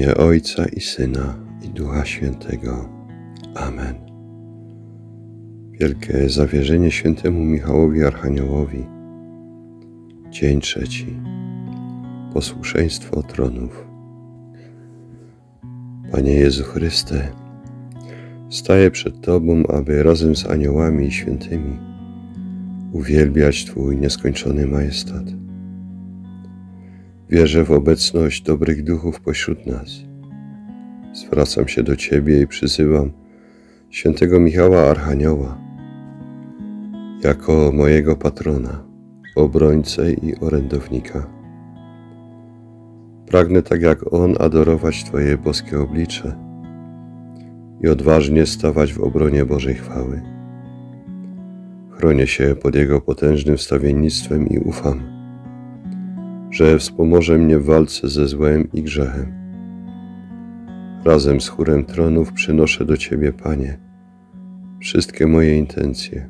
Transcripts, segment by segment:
imię Ojca i Syna i Ducha Świętego. Amen. Wielkie zawierzenie świętemu Michałowi Archaniołowi. Dzień trzeci. Posłuszeństwo tronów. Panie Jezu Chryste, staję przed Tobą, aby razem z aniołami i świętymi uwielbiać Twój nieskończony majestat. Wierzę w obecność dobrych duchów pośród nas. Zwracam się do Ciebie i przyzywam świętego Michała Archanioła jako mojego patrona, obrońcę i orędownika. Pragnę tak jak On adorować Twoje boskie oblicze i odważnie stawać w obronie Bożej chwały. Chronię się pod Jego potężnym wstawiennictwem i ufam, że wspomoże mnie w walce ze złem i grzechem. Razem z chórem tronów przynoszę do Ciebie, Panie, wszystkie moje intencje.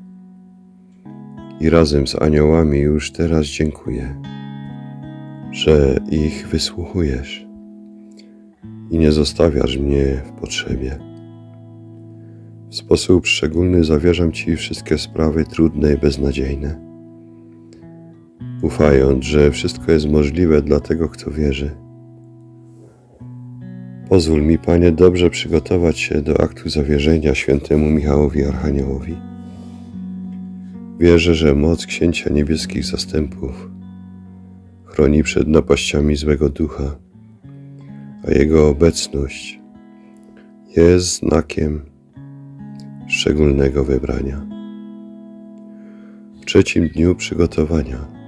I razem z aniołami już teraz dziękuję, że ich wysłuchujesz i nie zostawiasz mnie w potrzebie. W sposób szczególny zawierzam Ci wszystkie sprawy trudne i beznadziejne ufając, że wszystko jest możliwe dla tego, kto wierzy. Pozwól mi, Panie, dobrze przygotować się do aktu zawierzenia świętemu Michałowi Archaniołowi. Wierzę, że moc Księcia Niebieskich Zastępów chroni przed napaściami złego ducha, a Jego obecność jest znakiem szczególnego wybrania. W trzecim dniu przygotowania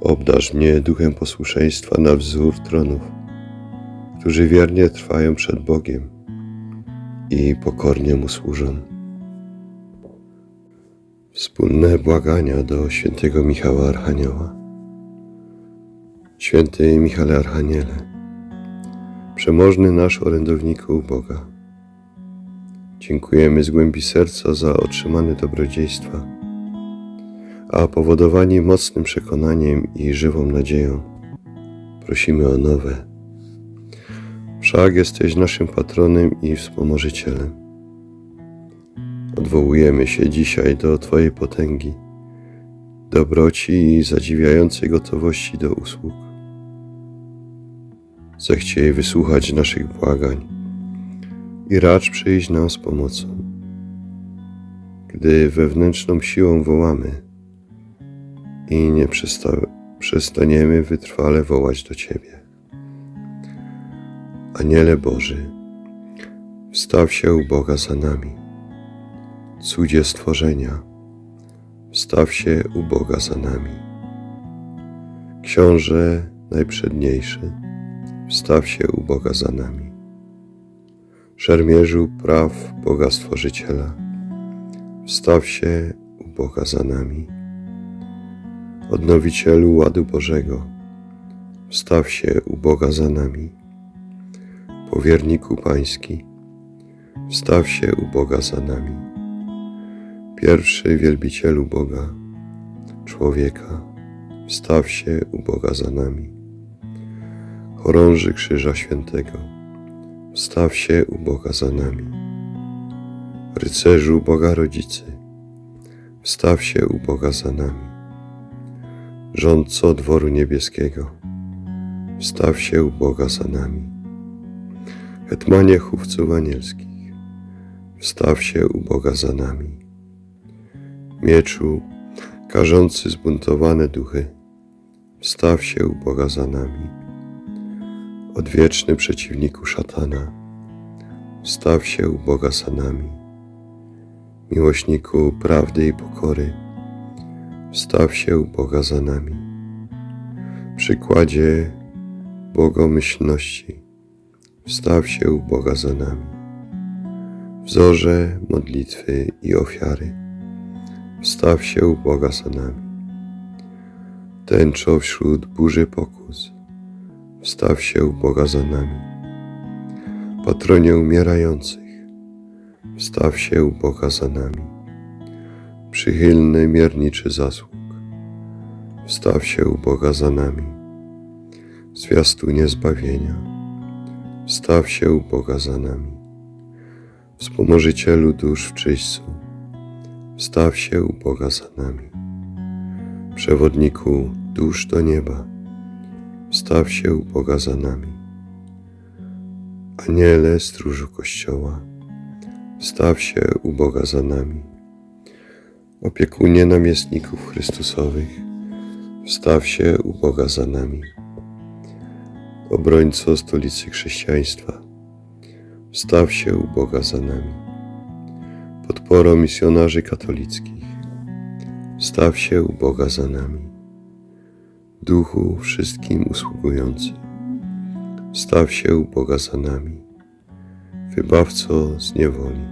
Obdarz mnie duchem posłuszeństwa na wzór tronów, którzy wiernie trwają przed Bogiem i pokornie Mu służą. Wspólne błagania do świętego Michała Archanioła. Święty Michale Archaniele, przemożny nasz orędowniku Boga, dziękujemy z głębi serca za otrzymane dobrodziejstwa a powodowani mocnym przekonaniem i żywą nadzieją, prosimy o nowe. Wszak jesteś naszym patronem i wspomożycielem. Odwołujemy się dzisiaj do Twojej potęgi, dobroci i zadziwiającej gotowości do usług. Zechciej wysłuchać naszych błagań i racz przyjść nam z pomocą. Gdy wewnętrzną siłą wołamy, i nie przesta- przestaniemy wytrwale wołać do Ciebie. Aniele Boży, wstaw się u Boga za nami. Cudzie stworzenia, wstaw się u Boga za nami. Książę najprzedniejszy, wstaw się u Boga za nami. Szermierzu praw Boga Stworzyciela, wstaw się u Boga za nami Odnowicielu ładu Bożego, wstaw się u Boga za nami. Powierniku Pański, wstaw się u Boga za nami. Pierwszy wielbicielu Boga, człowieka, wstaw się u Boga za nami. Chorąży Krzyża Świętego, wstaw się u Boga za nami. Rycerzu Boga Rodzicy, wstaw się u Boga za nami rządco dworu niebieskiego, wstaw się u Boga za nami. Hetmanie chówców anielskich, wstaw się u Boga za nami. Mieczu, karzący zbuntowane duchy, wstaw się u Boga za nami. Odwieczny przeciwniku szatana, wstaw się u Boga za nami. Miłośniku prawdy i pokory, Wstaw się Boga za nami. Przykładzie bogomyślności, wstaw się Boga za nami. Wzorze modlitwy i ofiary, wstaw się Boga za nami. Tęczo wśród burzy pokus, wstaw się Boga za nami. Patronie umierających, wstaw się Boga za nami przychylny mierniczy zasług. Wstaw się u Boga za nami, zwiastunie zbawienia. Wstaw się u Boga za nami. Wspomożycielu dusz w czyśćcu, wstaw się u Boga za nami. Przewodniku dusz do nieba, wstaw się u Boga za nami. Aniele stróżu Kościoła, wstaw się u Boga za nami. Opiekunie namiestników Chrystusowych, wstaw się u Boga za nami. Obrońco stolicy chrześcijaństwa, wstaw się u Boga za nami. Podporo misjonarzy katolickich, wstaw się u Boga za nami. Duchu wszystkim usługujący, wstaw się u Boga za nami. Wybawco z niewoli,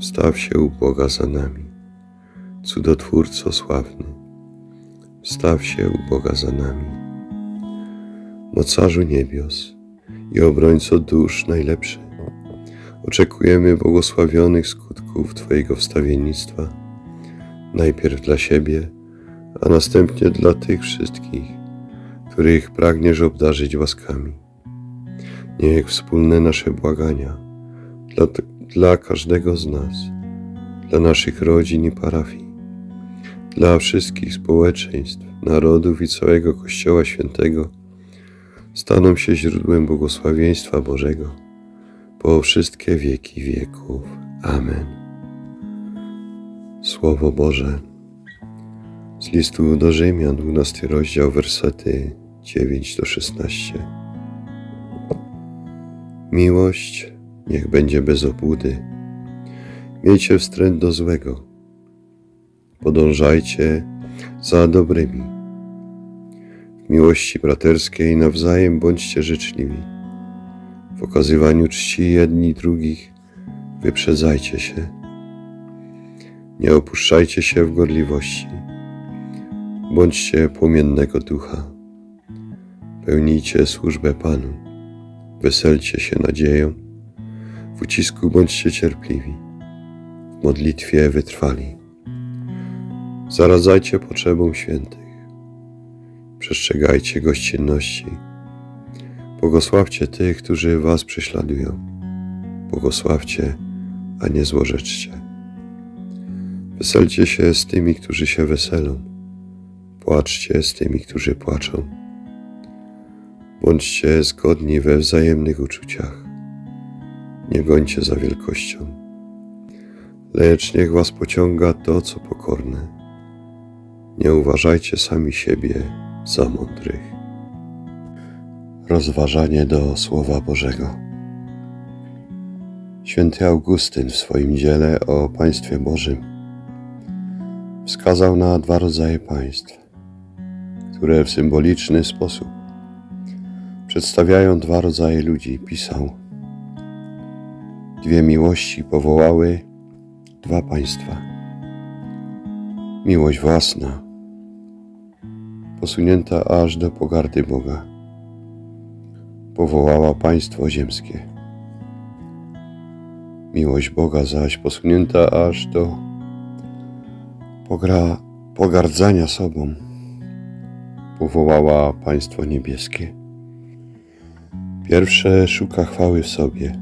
wstaw się u Boga za nami. Cudotwórco sławny, wstaw się u Boga za nami. Mocarzu niebios i obrońco dusz najlepszy, oczekujemy błogosławionych skutków Twojego wstawiennictwa, najpierw dla siebie, a następnie dla tych wszystkich, których pragniesz obdarzyć łaskami. Niech wspólne nasze błagania dla, dla każdego z nas, dla naszych rodzin i parafii, dla wszystkich społeczeństw, narodów i całego Kościoła Świętego staną się źródłem błogosławieństwa Bożego po wszystkie wieki wieków. Amen. Słowo Boże z listu do Rzymian, 12 rozdział, wersety 9 do 16. Miłość niech będzie bez obłudy. Miejcie wstręt do złego. Podążajcie za dobrymi. W miłości braterskiej nawzajem bądźcie życzliwi. W okazywaniu czci jedni drugich wyprzedzajcie się. Nie opuszczajcie się w gorliwości. Bądźcie płomiennego ducha. Pełnijcie służbę Panu. Weselcie się nadzieją. W ucisku bądźcie cierpliwi. W modlitwie wytrwali. Zaradzajcie potrzebom świętych. Przestrzegajcie gościnności. Błogosławcie tych, którzy was prześladują. Błogosławcie, a nie złorzeczcie. Weselcie się z tymi, którzy się weselą. Płaczcie z tymi, którzy płaczą. Bądźcie zgodni we wzajemnych uczuciach. Nie gońcie za wielkością. Lecz niech was pociąga to, co pokorne. Nie uważajcie sami siebie za mądrych. Rozważanie do Słowa Bożego. Święty Augustyn w swoim dziele o Państwie Bożym wskazał na dwa rodzaje państw, które w symboliczny sposób przedstawiają dwa rodzaje ludzi. Pisał: Dwie miłości powołały dwa państwa. Miłość własna, posunięta aż do pogardy Boga, powołała państwo ziemskie. Miłość Boga zaś posunięta aż do pogra, pogardzania sobą, powołała państwo niebieskie. Pierwsze szuka chwały w sobie,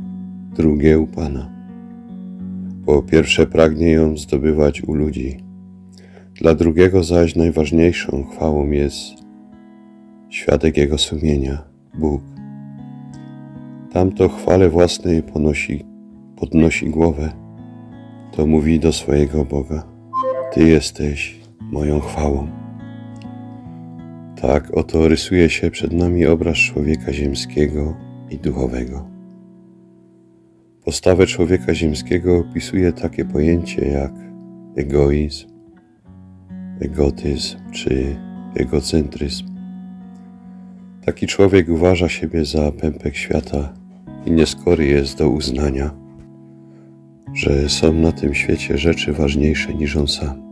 drugie u Pana. Po pierwsze pragnie ją zdobywać u ludzi, dla drugiego zaś najważniejszą chwałą jest świadek jego sumienia, Bóg. Tamto chwale własnej ponosi, podnosi głowę, to mówi do swojego Boga: Ty jesteś moją chwałą. Tak oto rysuje się przed nami obraz człowieka ziemskiego i duchowego. Postawę człowieka ziemskiego opisuje takie pojęcie jak egoizm, egotyzm czy egocentryzm. Taki człowiek uważa siebie za pępek świata i nieskory jest do uznania, że są na tym świecie rzeczy ważniejsze niż on sam.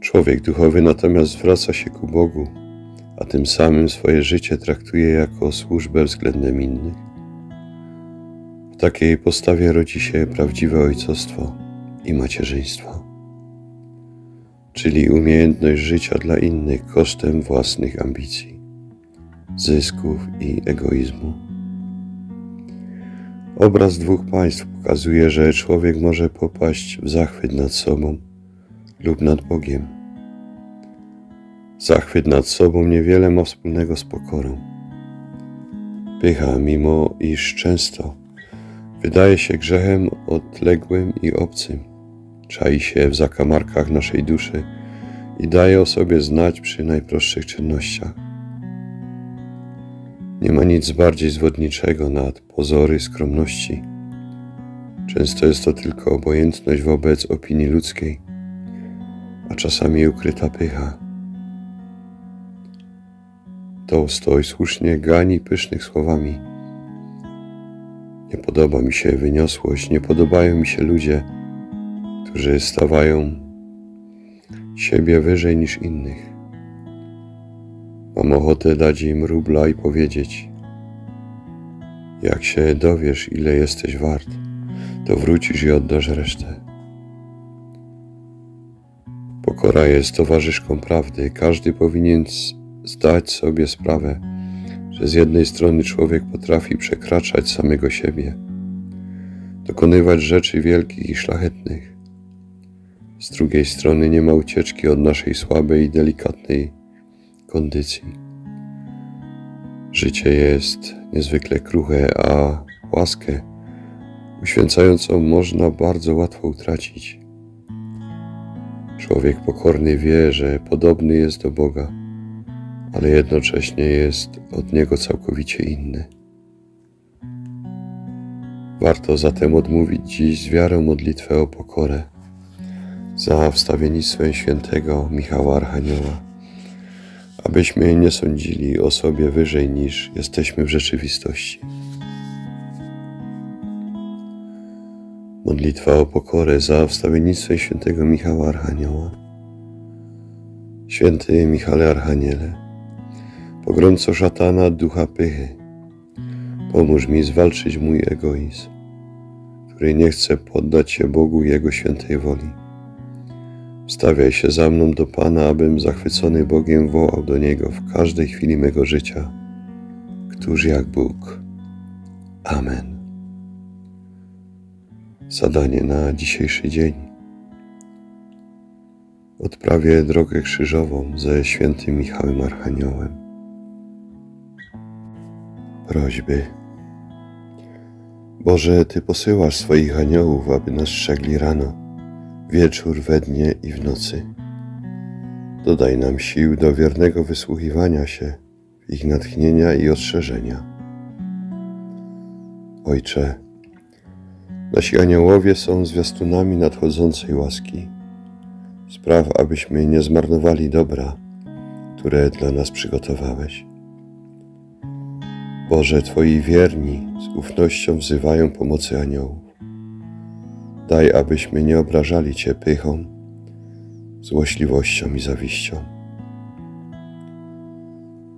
Człowiek duchowy natomiast zwraca się ku Bogu, a tym samym swoje życie traktuje jako służbę względem innych. W takiej postawie rodzi się prawdziwe ojcostwo i macierzyństwo, czyli umiejętność życia dla innych kosztem własnych ambicji, zysków i egoizmu. Obraz dwóch państw pokazuje, że człowiek może popaść w zachwyt nad sobą lub nad Bogiem. Zachwyt nad sobą niewiele ma wspólnego z pokorą. Pycha, mimo iż często wydaje się grzechem odległym i obcym, czai się w zakamarkach naszej duszy i daje o sobie znać przy najprostszych czynnościach. Nie ma nic bardziej zwodniczego nad pozory skromności. Często jest to tylko obojętność wobec opinii ludzkiej, a czasami ukryta pycha. Tolstoj słusznie gani pysznych słowami. Nie podoba mi się wyniosłość, nie podobają mi się ludzie, którzy stawają siebie wyżej niż innych. Mam ochotę dać im rubla i powiedzieć: Jak się dowiesz, ile jesteś wart, to wrócisz i oddasz resztę. Pokora jest towarzyszką prawdy. Każdy powinien zdać sobie sprawę, że z jednej strony człowiek potrafi przekraczać samego siebie, dokonywać rzeczy wielkich i szlachetnych. Z drugiej strony nie ma ucieczki od naszej słabej i delikatnej kondycji. Życie jest niezwykle kruche, a łaskę uświęcającą można bardzo łatwo utracić. Człowiek pokorny wie, że podobny jest do Boga, ale jednocześnie jest od Niego całkowicie inny. Warto zatem odmówić dziś z wiarą modlitwę o pokorę za wstawiennictwem świętego Michała Archanioła, abyśmy nie sądzili o sobie wyżej niż jesteśmy w rzeczywistości. Modlitwa o pokorę za wstawiennictwem świętego Michała Archanioła. Święty Michale Archaniele, pogromco szatana ducha pychy, pomóż mi zwalczyć mój egoizm, który nie chce poddać się Bogu Jego świętej woli. Stawiaj się za mną do Pana, abym zachwycony Bogiem wołał do Niego w każdej chwili mego życia. Któż jak Bóg? Amen. Zadanie na dzisiejszy dzień. Odprawię drogę krzyżową ze świętym Michałem Archaniołem. Prośby. Boże, Ty posyłasz swoich aniołów, aby nas strzegli rano, wieczór, we dnie i w nocy. Dodaj nam sił do wiernego wysłuchiwania się ich natchnienia i ostrzeżenia. Ojcze, nasi aniołowie są zwiastunami nadchodzącej łaski. Spraw, abyśmy nie zmarnowali dobra, które dla nas przygotowałeś. Boże, Twoi wierni z ufnością wzywają pomocy aniołów. Daj, abyśmy nie obrażali Cię pychą, złośliwością i zawiścią.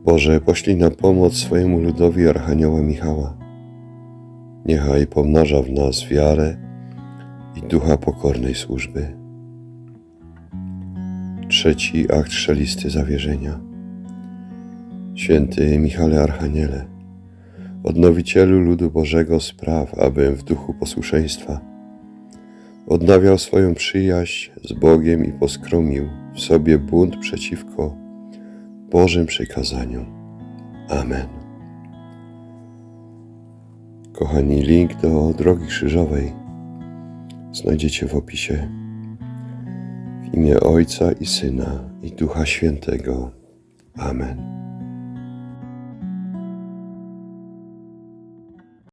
Boże, poślij na pomoc swojemu ludowi Archanioła Michała. Niechaj pomnaża w nas wiarę i ducha pokornej służby. Trzeci akt szelisty zawierzenia. Święty Michale Archaniele, odnowicielu ludu Bożego spraw, abym w duchu posłuszeństwa odnawiał swoją przyjaźń z Bogiem i poskromił w sobie bunt przeciwko Bożym przykazaniom. Amen. Kochani, link do drogi krzyżowej znajdziecie w opisie. W imię Ojca i Syna i Ducha Świętego. Amen.